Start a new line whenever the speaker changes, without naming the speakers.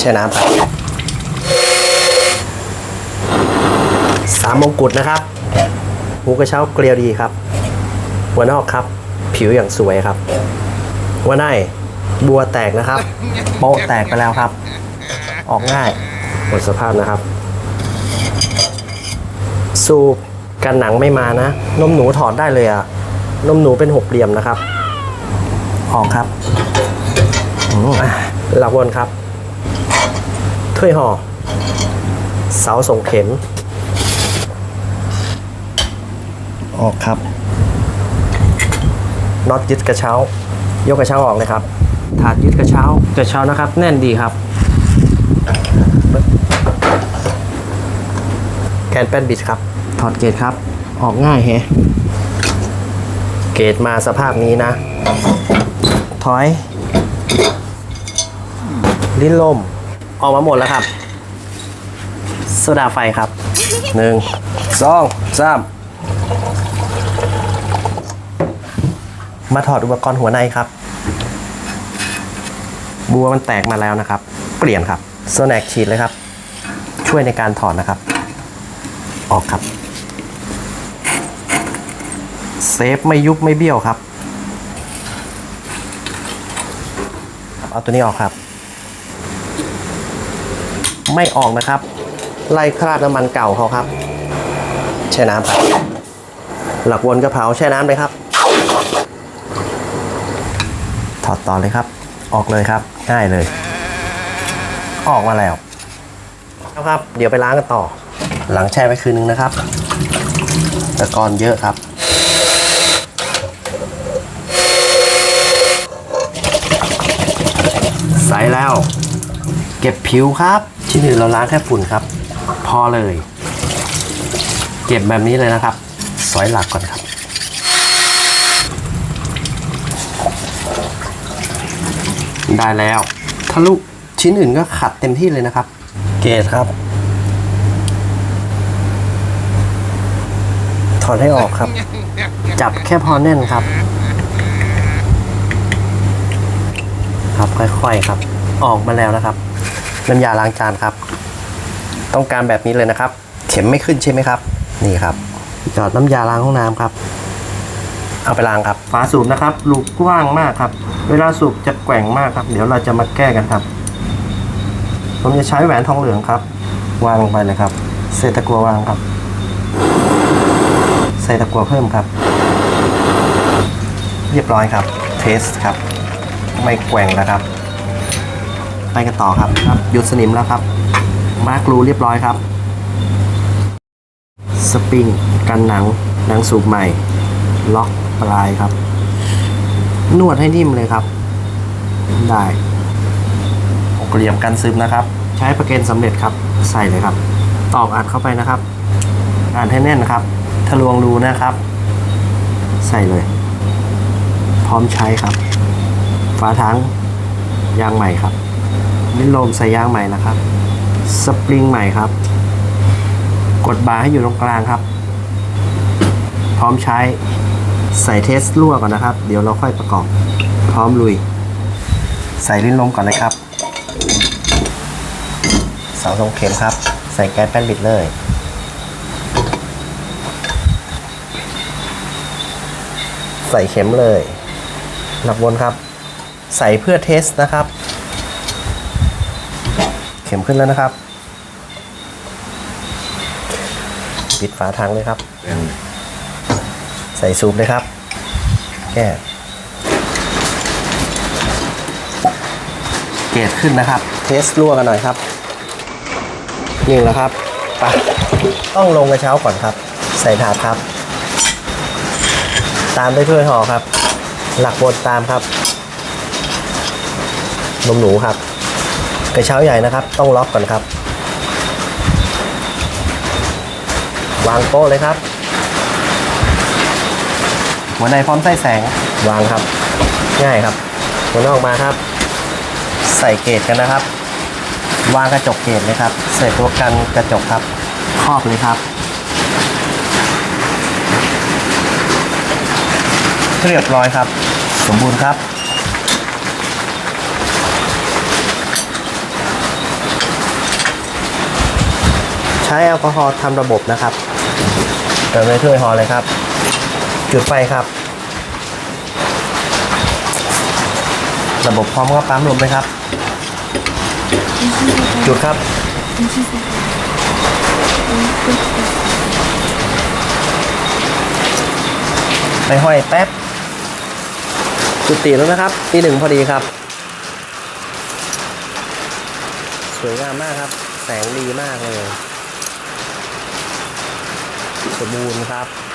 แช่น้ำครับสามมงกุฎนะครับหูกระเช้าเกลียวดีครับ หัวนอกครับ ผิวอย่างสวยครับ หัวในบัวแตกนะครับ โป๊ะแตกไปแล้วครับ ออกง่ายหมดสภาพนะครับ สูบกันหนังไม่มานะ นมหนูถอดได้เลยอะนมหนูเป็นหกเหลี่ยมนะครับ ออกครับอืมอะหลักวนครับ ถ้วยห่อ เสาส่งเข็ม ออกครับ น็อตยึดกระเช้า ยกกระเช้าออกเลยครับ ถาดยึดกระเช้า กระเช้านะครับ แน่นดีครับ แกนแป้นบิดครับ ถอดเกตครับ ออกง่ายแฮะเกตมาสภาพนี้นะ ถอย ลิ้นลม ออกมาหมดแล้วครับโซดาไฟครับหนึ่งสองสามมาถอดอุปกรณ์หัวในครับ บัวมันแตกมาแล้วนะครับ เปลี่ยนครับโซแนกฉีดเลยครับ ช่วยในการถอดนะครับ ออกครับเซฟไม่ยุบไม่เบี้ยวครับ เอาตัวนี้ออกครับ ไม่ออกนะครับ ไล่คราบน้ำมันเก่าเขาครับ แช่น้ำครับ หลักวนกระเพราแช่น้ำเลยครับ ถอดต่อเลยครับ ออกเลยครับ ง่ายเลย ออกมาแล้วครับ เดี๋ยวไปล้างกันต่อ หลังแช่ไว้คืนนึงนะครับตะกอนเยอะครับใสแล้ว เก็บผิวครับ ชิ้นอื่นเราล้างแค่ฝุ่นครับ พอเลย เก็บแบบนี้เลยนะครับ สอยหลักก่อนครับได้แล้วทะลุชิ้นอื่นก็ขัดเต็มที่เลยนะครับ เกตครับ ถอดให้ออกครับ จับแค่พอแน่นครับ ครับค่อยๆครับ ออกมาแล้วนะครับ น้ำยาล้างจานครับ ต้องการแบบนี้เลยนะครับ เข็มไม่ขึ้นใช่ไหมครับ นี่ครับหยอดน้ำยาล้างห้องน้ำครับ เอาไปล้างครับ ฝาสูบนะครับลูกกว้างมากครับ เวลาสูบจะแกว่งมากครับ เดี๋ยวเราจะมาแก้กันครับ ผมจะใช้แหวนทองเหลืองครับ วางลงไปเลยครับเศษตะกัววางครับใส่ตะกัวเพิ่มครับ เรียบร้อยครับ เทสครับ ไม่แกว่งนะครับ ไปกันต่อครับครับหยุดสนิมแล้วครับมาร์กรูเรียบร้อยครับ สปริงกันหนังหนังสูบใหม่ ล็อกปลายครับ นวดให้นิ่มเลยครับ ได้เกลี่ยมกันซึมนะครับ ใช้ประเกนสำเร็จครับ ใส่เลยครับ ตอกอัดเข้าไปนะครับอัดให้แน่นนะครับทะลวงรูนะครับ ใส่เลย พร้อมใช้ครับ ฝาถังยางใหม่ครับ ลิ้นลมใส่ยางใหม่นะครับ สปริงใหม่ครับ กดบาร์ให้อยู่ตรงกลางครับ พร้อมใช้ใส่เทสรั่วก่อนนะครับ เดี๋ยวเราค่อยประกอบ พร้อมลุย ใส่ลิ้นลมก่อนเลยครับ เสาทรงเข็มครับ ใส่แก๊สแป้นบิดเลย ใส่เข็มเลย หลักวนครับ ใส่เพื่อเทสนะครับ ข็มขึ้นแล้วนะครับ ปิดฝาถังเลยครับ ใส่ซูปเลยครับ แก้เกรดขึ้นนะครับ เทสรั่วกันหน่อยครับนิ่งแล้วครับไปต้องลงกระเช้าก่อนครับ ใส่ถาดครับ ตามด้วยถ้วยห่อครับ หลักบนตามครับนมหนูครับ กระเช้าใหญ่นะครับ ต้องล็อกก่อนครับ วางโต๊ะเลยครับ หัวในพร้อมไส้แสงวางครับ ง่ายครับ หัวนอกมาครับ ใส่เกจกันนะครับ วางกระจกเกจเลยครับใส่ตัวกันกระจกครับครอบเลยครับเรียบร้อยครับ สมบูรณ์ครับ ช้แอลกอฮอล์ทำระบบนะครับเติมในถ้วยห่อเลยครับ จุดไฟครับ ระบบพร้อมก็ปั๊มลมเลยครับ จุดครับ ไปห้อยแป๊บ จุดติแล้วนะครับตีหนึ่งพอดีครับสวยงามมากครับ แสงดีมากเลย สมบูรณ์ครับ